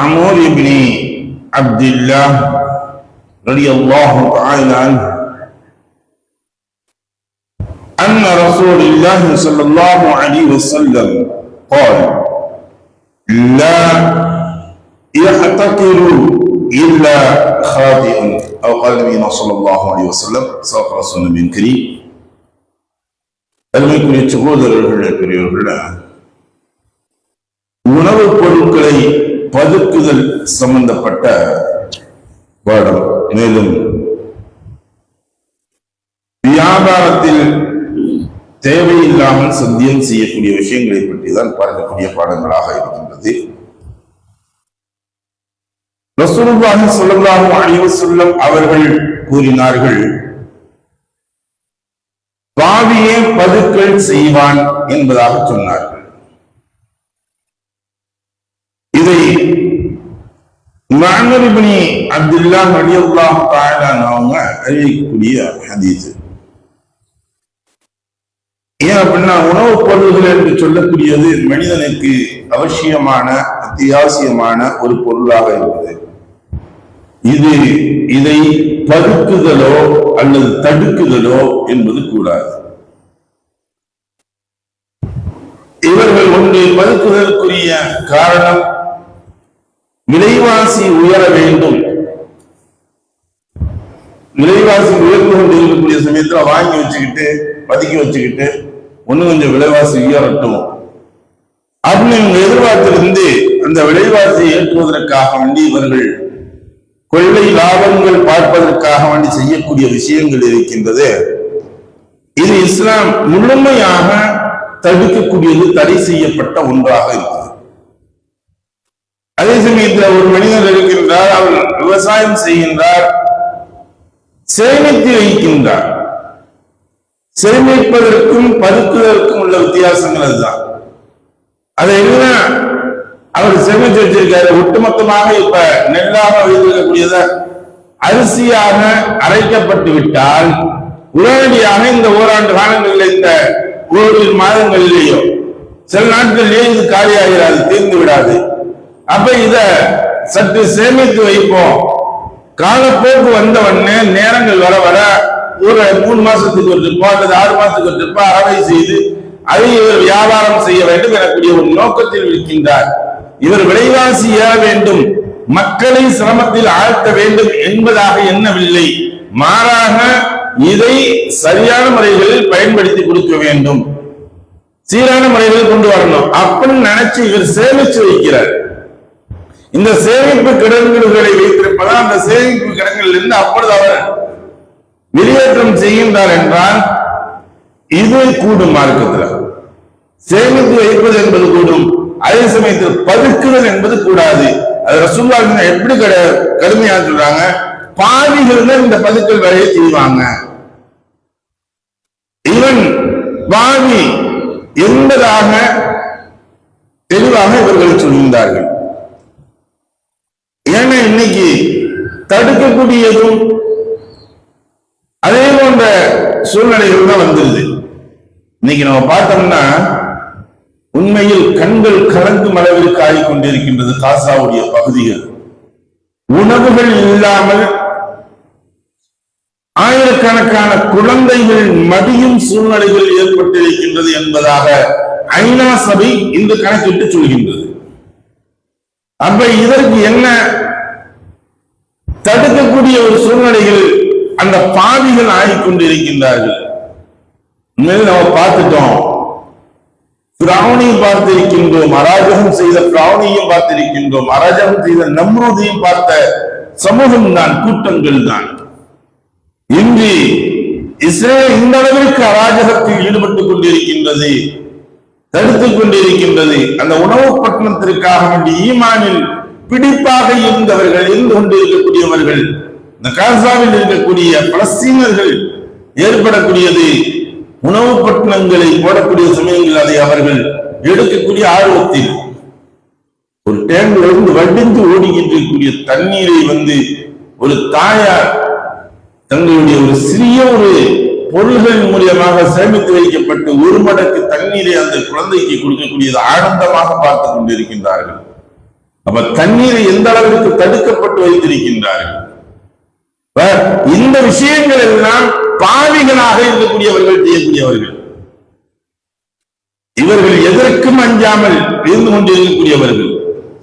معمور بن عبد الله رضي الله تعالى عنه أن رسول الله صلى الله عليه وسلم قال لا يحتقر إلا خاطئ أو قال نبينا صلى الله عليه وسلم صدق رسول النبي الكريم அருமைக்குரிய சகோதரர்களே பெரியவர்களே உணவுப் பொருட்களை பதுக்குதல் சம்பந்தப்பட்ட பாடம். மேலும் வியாபாரத்தில் தேவையில்லாமல் சந்தியம் செய்யக்கூடிய விஷயங்களை பற்றி தான் பார்க்கக்கூடிய பாடங்களாக இருக்கின்றது. ரசூலுல்லாஹி ஸல்லல்லாஹு அலைஹி வஸல்லம் அவர்கள் கூறினார்கள் பாவியே பதுக்கல் செய்வான் என்பதாக சொன்னார் இதை மஅமர் அப்துல்லா அப்துல்லாஹ் தாயலான் அவங்க அறிவிக்கக்கூடிய ஹதீஸ். ஏன் அப்படின்னா உணவுப் பொருள்கள் என்று சொல்லக்கூடியது மனிதனுக்கு அவசியமான அத்தியாவசியமான ஒரு பொருளாக இருக்குது இது இதை பதுக்குதலோ அல்லது தடுக்குதலோ என்பது கூடாது. இவர்கள் ஒன்று பதுக்குதலுக்குரிய காரணம் விலைவாசி உயர வேண்டும். விலைவாசி உயர்ந்து கொண்டு இருக்கக்கூடிய சமயத்துல வாங்கி வச்சுக்கிட்டு பதுக்கி வச்சுக்கிட்டு ஒண்ணு கொஞ்சம் விலைவாசி உயரட்டும். அப்படின்னு எதிர்பார்த்திருந்து அந்த விலைவாசியை ஏற்றுவதற்காக வேண்டி இவர்கள் கொள்ளை லாபங்கள் பார்ப்பதற்காக வேண்டி செய்யக்கூடிய விஷயங்கள் இருக்கின்றது. இது இஸ்லாம் முழுமையாக தடுக்கக்கூடியது தடை செய்யப்பட்ட ஒன்றாக இருக்கும் இந்த ஒரு மனிதர் இருக்கின்றார் அவர் விவசாயம் செய்கின்றார் சேமித்து வைக்கின்றார். சேமிப்பதற்கும் பதுக்குவதற்கும் உள்ள வித்தியாசங்கள் அதுதான். அதை என்ன? அவர் சேமித்து வச்சிருக்காரு. ஒட்டுமொத்தமாக இப்ப நெல்லாக வைத்திருக்கக்கூடியத அரிசியாக அரைக்கப்பட்டு விட்டால் உடனடியாக இந்த ஓராண்டு காலங்களில் இந்த ஓரிரு மாதங்களிலேயோ சில நாட்களிலேயே இது காலியாகிறாது தீர்ந்து விடாது. அப்ப இத சற்று சேமித்து வைப்போம். காலப்போக்கு வந்தவொடனே நேரங்கள் வர வர ஒரு மூணு மாசத்துக்கு ஒரு ட்ரிப்போ அல்லது ஆறு மாசத்துக்கு ஒரு ட்ரிப்போ அறவை செய்து அதை இவர் வியாபாரம் செய்ய வேண்டும் எனக்கூடிய ஒரு நோக்கத்தில் இருக்கின்றார். இவர் விலைவாசி ஏற வேண்டும் மக்களை சிரமத்தில் ஆழ்த்த வேண்டும் என்பதாக எண்ணவில்லை. மாறாக இதை சரியான முறைகளில் பயன்படுத்தி கொடுக்க வேண்டும். சீரான முறைகளில் கொண்டு வரணும். அப்படின்னு நினைச்சு இவர் சேமிச்சு வைக்கிறார். இந்த சேமிப்பு கிடங்குகளை வைத்திருப்பதால் அந்த சேமிப்பு கிடங்கில் இருந்து அப்பொழுது அவர் வெளியேற்றம் செய்கின்றார் என்றால் இது கூடும் மார்க்கத்தில். சேமித்து வைப்பது என்பது கூடும். அதே சமயத்தில் பதுக்குதல் என்பது கூடாது. அது ரசூல்லா எப்படி கட கடுமையா சொல்றாங்க? பாவிகள் தான் இந்த பதுக்கல் வேலையை செய்வாங்க. இவன் பாவி என்பதாக தெளிவாக இவர்கள் சொல்கின்றார்கள். இன்னைக்கு தடுக்கக்கூடியதும் அதே போன்ற சூழ்நிலைகள் தான் வந்துருது. இன்னைக்கு நம்ம பார்த்தோம்னா உண்மையில் கண்கள் கலங்கும் அளவிற்கு ஆகிக்கொண்டிருக்கின்றது காசாவுடைய பகுதிகள். உணவுகள் இல்லாமல் ஆயிரக்கணக்கான குழந்தைகள் மடியும் சூழ்நிலைகள் ஏற்பட்டிருக்கின்றது என்பதாக ஐநா சபை இந்த கணக்கிட்டு சொல்கின்றது. அப்ப இதற்கு என்ன தடுக்கக்கூடிய ஒரு சூழ்நிலைகள் அந்த பாவிகள் ஆகிக்கொண்டிருக்கின்றார்கள். உண்மையில் நம்ம பார்த்துட்டோம். பிராவணியும் பார்த்திருக்கின்றோம். அராஜகம் செய்த பிராவணியும் பார்த்திருக்கின்றோம். அராஜகம் செய்த நம்ரூதையும் பார்த்த சமூகம் தான் கூட்டங்கள் தான். இன்று இஸ்ரேல் இந்த அளவிற்கு அராஜகத்தில் ஈடுபட்டுக் கொண்டிருக்கின்றது தடுத்துக் கொண்டிருக்கின்றது. அந்த உணவு பட்டணத்திற்காக வேண்டி ஈமானில் பிடிப்பாக இருந்தவர்கள் இருந்து கொண்டு இருக்கக்கூடியவர்கள் இந்த காசாவில் இருக்கக்கூடிய பலஸ்தீனர்கள் ஏற்படக்கூடியது உணவு பட்டணங்களை போடக்கூடிய சமயங்கள் அதை அவர்கள் எடுக்கக்கூடிய ஆர்வத்தில். ஒரு டேங்க்ல இருந்து வடிந்து ஓடிக்கிட்டு தண்ணீரை வந்து ஒரு தாயார் தங்களுடைய ஒரு சிறிய ஒரு பொருள்கள் மூலியமாக சேமித்து வைக்கப்பட்டு ஒரு மடக்கு தண்ணீரை அந்த குழந்தைக்கு கொடுக்கக்கூடியது ஆனந்தமாக பார்த்து கொண்டிருக்கின்றார்கள். அப்ப தண்ணீரை எந்த அளவிற்கு தடுக்கப்பட்டு வைத்திருக்கின்றார்கள்? இந்த விஷயங்கள் எல்லாம் பாவிகளாக இருக்கக்கூடியவர்கள் செய்யக்கூடியவர்கள். இவர்கள் எதற்கும் அஞ்சாமல் இருந்து கொண்டிருக்கக்கூடியவர்கள்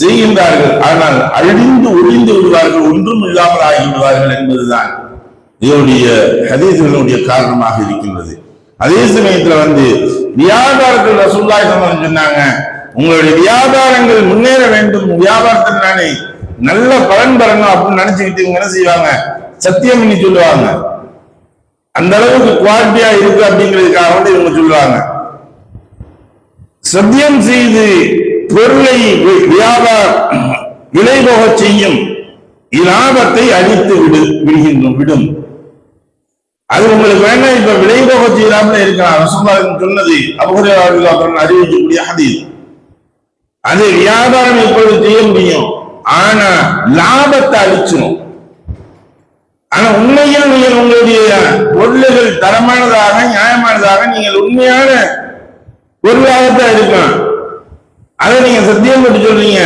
செய்கின்றார்கள். ஆனால் அழிந்து ஒழிந்து விடுவார்கள் ஒன்றும் இல்லாமல் ஆகிவிடுவார்கள் என்பதுதான் இதனுடைய ஹதீஸ்களுடைய காரணமாக இருக்கின்றது. அதே சமயத்துல வந்து வியாபாரத்தில் ரசூல்லாய் சொன்னாங்க உங்களுடைய வியாபாரங்கள் முன்னே வியாபாரத்தில் நானே நல்ல பலன் பெறணும் அப்படின்னு நினைச்சுக்கிட்டு இவங்க என்ன செய்வாங்க? சத்தியம் பண்ணி சொல்லுவாங்க. அந்த அளவுக்கு குவாலிட்டியா இருக்கு அப்படிங்கிறதுக்காக வந்து இவங்க சொல்லுவாங்க சத்தியம் செய்து பொருளை வியாபார விலை செய்யும் இலாபத்தை அழித்து விடு விடுகின்றோம் விடும். அது உங்களுக்கு வேண்டாம் இப்ப விலை போக செய்யலாம்னு இருக்கலாம் சொன்னது அபுஹுரைரா அறிவிக்கக்கூடிய ஹதீஸ். அது வியாபாரம் இப்பொழுது செய்ய முடியும்? ஆனா லாபத்தை அழிச்சிடும் ஆனா உண்மையில் நீங்கள் உங்களுடைய பொருள்கள் தரமானதாக நியாயமானதாக நீங்கள் உண்மையான பொருளாகத்தான் இருக்கும் அதை நீங்க சத்தியம் பண்ணி சொல்றீங்க.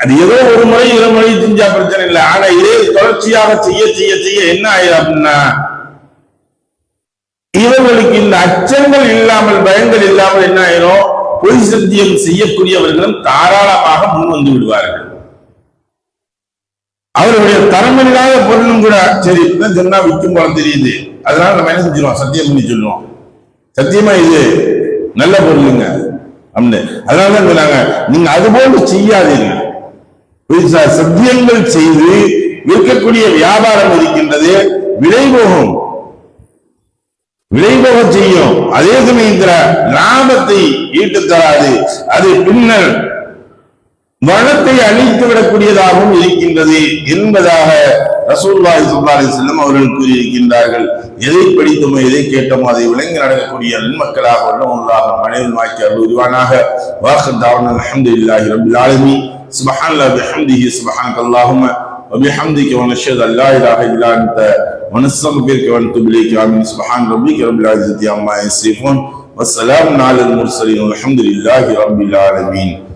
அது ஏதோ ஒரு முறை இரு முறை செஞ்சா பிரச்சனை இல்லை. ஆனா இதே தொடர்ச்சியாக செய்ய செய்ய செய்ய என்ன ஆயிடும் அப்படின்னா இவர்களுக்கு இந்த அச்சங்கள் இல்லாமல் பயங்கள் இல்லாமல் என்ன ஆயிரும்? பொய் சத்தியம் செய்யக்கூடியவர்களும் தாராளமாக முன் வந்து விடுவார்கள். அவர்களுடைய தரமில்லாத பொருளும் கூட சரி இப்பதான் சொன்னா விற்கும் போல தெரியுது. அதனால நம்ம என்ன செஞ்சிருவோம்? சத்தியம் பண்ணி சொல்லுவோம். சத்தியமா இது நல்ல பொருளுங்க அப்படின்னு. அதனால தான் சொன்னாங்க நீங்க அது போன்று செய்யாதீர்கள். சத்தியங்கள் செய்து விற்கக்கூடிய வியாபாரம் இருக்கின்றது விலை போகும். விளைபோக செய்யும். அதே சமயத்துல லாபத்தை ஈட்டு தராது. அது பின்னர் வளத்தை அழித்து விடக்கூடியதாகவும் இருக்கின்றது என்பதாக ரசூல்லாய் சுல்லாலி செல்லம் அவர்கள் கூறியிருக்கின்றார்கள். எதை படித்தோமோ எதை கேட்டோமோ அதை விளங்கி நடக்கக்கூடிய நன்மக்களாக உள்ளவங்களாக மனைவி வாக்கி அருள் உருவானாக வாக்கு தாவன அஹமது இல்லாஹி ரபுல் ஆலமி சுபஹான் சுபஹான் அல்லாஹும وبحمدك ونشهد أن لا إله إلا أنت ونستغفرك ونتوب إليك. آمين. سبحان ربك رب العزة عما يصفون والسلام على المرسلين والحمد لله رب العالمين.